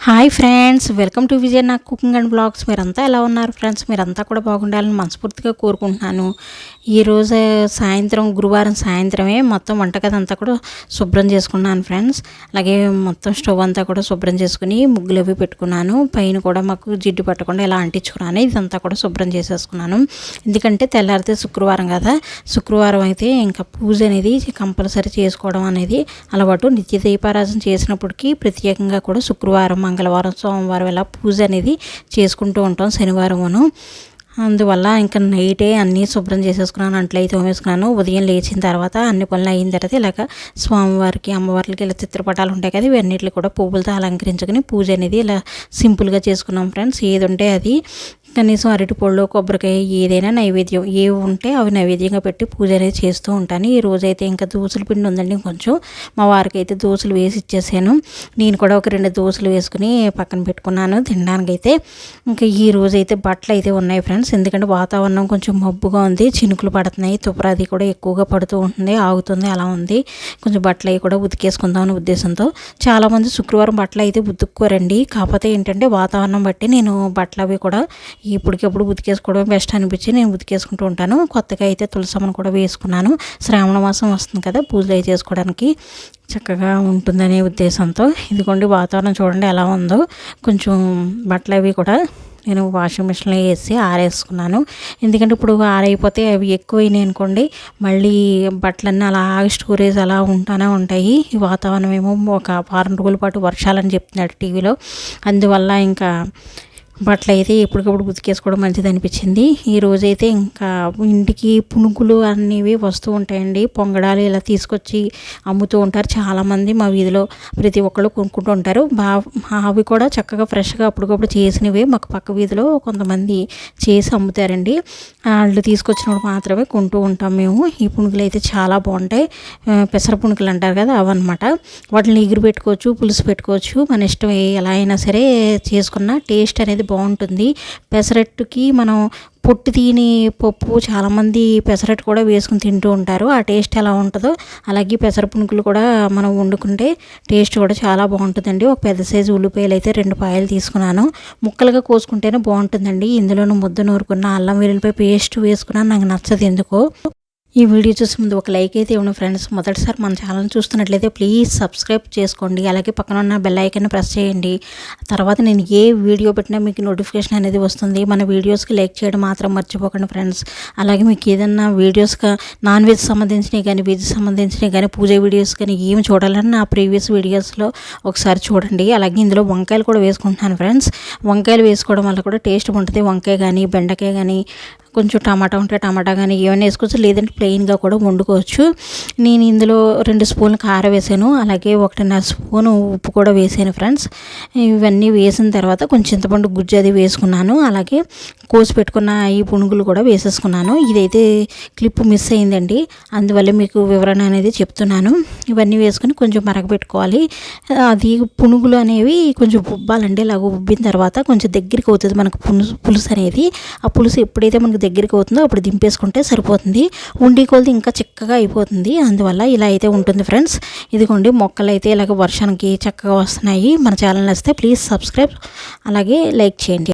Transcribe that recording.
Hi friends welcome to Vijay నా cooking and blogs. మీరంతా ఎలా ఉన్నారు ఫ్రెండ్స్? మీరంతా కూడా బాగుండాలని మనస్ఫూర్తిగా కోరుకుంటున్నాను. ఈరోజు సాయంత్రం గురువారం సాయంత్రమే మొత్తం వంటగది అంతా కూడా శుభ్రం చేసుకున్నాను ఫ్రెండ్స్. అలాగే మొత్తం స్టవ్ అంతా కూడా శుభ్రం చేసుకుని ముగ్గులు అవి పెట్టుకున్నాను. పైన కూడా మాకు జిడ్డు పట్టకుండా ఇలా అంటించుకున్నాను ఇదంతా కూడా శుభ్రం చేసేసుకున్నాను. ఎందుకంటే తెల్లారితే శుక్రవారం కదా. శుక్రవారం అయితే ఇంకా పూజ అనేది కంపల్సరీ చేసుకోవడం అనేది అలవాటు. నిత్య దీపారాజన చేసినప్పటికీ ప్రత్యేకంగా కూడా శుక్రవారం మంగళవారం సోమవారం ఇలా పూజ అనేది చేసుకుంటూ ఉంటాం శనివారమును. అందువల్ల ఇంకా నైటే అన్నీ శుభ్రం చేసేసుకున్నాను అంట్లయితే తోమేసుకున్నాను. ఉదయం లేచిన తర్వాత అన్ని పనులు అయిన తర్వాత ఇలాగ స్వామివారికి అమ్మవారికి ఇలా చిత్రపటాలు ఉంటాయి కదా ఇవన్నిటిని కూడా పువ్వులతో అలంకరించుకుని పూజ అనేది ఇలా సింపుల్గా చేసుకున్నాం ఫ్రెండ్స్. ఏది ఉంటే అది కనీసం అరటిపళ్ళు కొబ్బరికాయ ఏదైనా నైవేద్యం ఏవి ఉంటే అవి నైవేద్యంగా పెట్టి పూజ అనేది చేస్తూ ఉంటాను. ఈ రోజైతే ఇంకా దోశల పిండి ఉందండి కొంచెం. మా వారికి అయితే దోశలు వేసి ఇచ్చేసాను. నేను కూడా ఒక రెండు దోశలు వేసుకుని పక్కన పెట్టుకున్నాను తినడానికైతే. ఇంకా ఈ రోజు అయితే బట్టలు అయితే ఉన్నాయి ఫ్రెండ్స్. ఎందుకంటే వాతావరణం కొంచెం మబ్బుగా ఉంది చినుకులు పడుతున్నాయి తుపరాది కూడా ఎక్కువగా పడుతూ ఉంటుంది ఆగుతుంది అలా ఉంది. కొంచెం బట్టలు అవి కూడా ఉతికేసుకుందాం అనే ఉద్దేశంతో. చాలామంది శుక్రవారం బట్టలు అయితే ఉతుక్కోరండి. కాకపోతే ఏంటంటే వాతావరణం బట్టి నేను బట్టలు అవి కూడా ఇప్పటికెప్పుడు ఉతికేసుకోవడం బెస్ట్ అనిపించి నేను ఉతికేసుకుంటూ ఉంటాను. కొత్తగా అయితే తులసమ్మను కూడా వేసుకున్నాను. శ్రావణ మాసం వస్తుంది కదా పూజలు అవి చేసుకోవడానికి చక్కగా ఉంటుందనే ఉద్దేశంతో. ఇదిగోండి వాతావరణం చూడండి ఎలా ఉందో. కొంచెం బట్టలు అవి కూడా నేను వాషింగ్ మిషన్లో వేసి ఆరేసుకున్నాను. ఎందుకంటే ఇప్పుడు ఆరైపోతే అవి ఎక్కువైనాయి అనుకోండి మళ్ళీ బట్టలన్నీ అలా స్టోరేజ్ అలా ఉంటానే ఉంటాయి. ఈ వాతావరణం ఏమో ఒక వారం రోజుల పాటు వర్షాలని చెప్తున్నాడు టీవీలో. అందువల్ల ఇంకా బట్టలు అయితే ఎప్పటికప్పుడు ఉతికేసుకోవడం మంచిది అనిపించింది. ఈ రోజైతే ఇంకా ఇంటికి పునుగులు అనేవి వస్తూ ఉంటాయండి. పొంగడాలు ఇలా తీసుకొచ్చి అమ్ముతూ ఉంటారు. చాలామంది మా వీధిలో ప్రతి ఒక్కళ్ళు కొనుక్కుంటూ ఉంటారు. బా అవి కూడా చక్కగా ఫ్రెష్గా అప్పటికప్పుడు చేసినవి. మాకు పక్క వీధిలో కొంతమంది చేసి అమ్ముతారండి. వాళ్ళు తీసుకొచ్చినప్పుడు మాత్రమే కొంటూ ఉంటాం మేము. ఈ పునుగులు అయితే చాలా బాగుంటాయి. పెసర పునుగులు అంటారు కదా అవన్నమాట. వాటిని ఎగురు పెట్టుకోవచ్చు పులుసు పెట్టుకోవచ్చు. మన ఇష్టం ఎలా అయినా సరే చేసుకున్న టేస్ట్ అనేది అనేది బాగుంటుంది. పెసరట్టుకి మనం పొట్టు తీని పప్పు చాలామంది పెసరట్టు కూడా వేసుకుని తింటూ ఉంటారు. ఆ టేస్ట్ ఎలా ఉంటుందో అలాగే పెసర పునుకులు కూడా మనం వండుకుంటే టేస్ట్ కూడా చాలా బాగుంటుందండి. ఒక పెద్ద సైజు ఉల్లిపాయలు అయితే రెండు పాయలు తీసుకున్నాను. ముక్కలుగా కోసుకుంటేనే బాగుంటుందండి. ఇందులోనూ ముద్ద నూరుకున్న అల్లం వెల్లుల్లిపాయ పేస్ట్ వేసుకున్నాను. నాకు నచ్చదు ఎందుకో. ఈ వీడియో చూసే ముందు ఒక లైక్ అయితే ఇవ్వండి ఫ్రెండ్స్. మొదటిసారి మన ఛానల్ చూస్తున్నట్లయితే ప్లీజ్ సబ్స్క్రైబ్ చేసుకోండి. అలాగే పక్కన ఉన్న బెల్ ఐకన్ ప్రెస్ చేయండి. తర్వాత నేను ఏ వీడియో పెట్టినా మీకు నోటిఫికేషన్ అనేది వస్తుంది. మన వీడియోస్కి లైక్ చేయడం మాత్రం మర్చిపోకండి ఫ్రెండ్స్. అలాగే మీకు ఏదన్నా వీడియోస్గా నాన్ వెజ్ సంబంధించినవి కానీ వెజ్ సంబంధించినవి కానీ పూజ వీడియోస్ కానీ ఏమి చూడాలని నా ప్రీవియస్ వీడియోస్లో ఒకసారి చూడండి. అలాగే ఇందులో వంకాయలు కూడా వేసుకుంటున్నాను ఫ్రెండ్స్. వంకాయలు వేసుకోవడం వల్ల కూడా టేస్ట్ ఉంటుంది వంకాయ కానీ బెండకాయ కానీ కొంచెం టమాటా ఉంటే టమాటా కానీ ఏమైనా వేసుకోవచ్చు. లేదంటే ప్లెయిన్గా కూడా వండుకోవచ్చు. నేను ఇందులో రెండు స్పూన్లు కారం వేసాను. అలాగే ఒకటిన్నర స్పూను ఉప్పు కూడా వేసాను ఫ్రెండ్స్. ఇవన్నీ వేసిన తర్వాత కొంచెం చింతపండు గుజ్జు అది వేసుకున్నాను. అలాగే కోసి పెట్టుకున్న ఈ పునుగులు కూడా వేసేసుకున్నాను. ఇదైతే క్లిప్ మిస్ అయిందండి. అందువల్ల మీకు వివరణ అనేది చెప్తున్నాను. ఇవన్నీ వేసుకొని కొంచెం మరగపెట్టుకోవాలి అది పునుగులు అనేవి కొంచెం ఉబ్బాలండి. ఇలాగ ఉబ్బిన తర్వాత కొంచెం దగ్గరికి అవుతుంది మనకు పులుసు పులుసు అనేది. ఆ పులుసు ఎప్పుడైతే మనకు దగ్గరికి అవుతుందో అప్పుడు దింపేసుకుంటే సరిపోతుంది. ఉండి కొలిది ఇంకా చిక్కగా అయిపోతుంది. అందువల్ల ఇలా అయితే ఉంటుంది ఫ్రెండ్స్. ఇదిగోండి మొక్కలు అయితే ఇలాగ వర్షానికి చక్కగా వస్తున్నాయి. మన ఛానల్ వస్తే ప్లీజ్ సబ్స్క్రైబ్. అలాగే లైక్ చేయండి.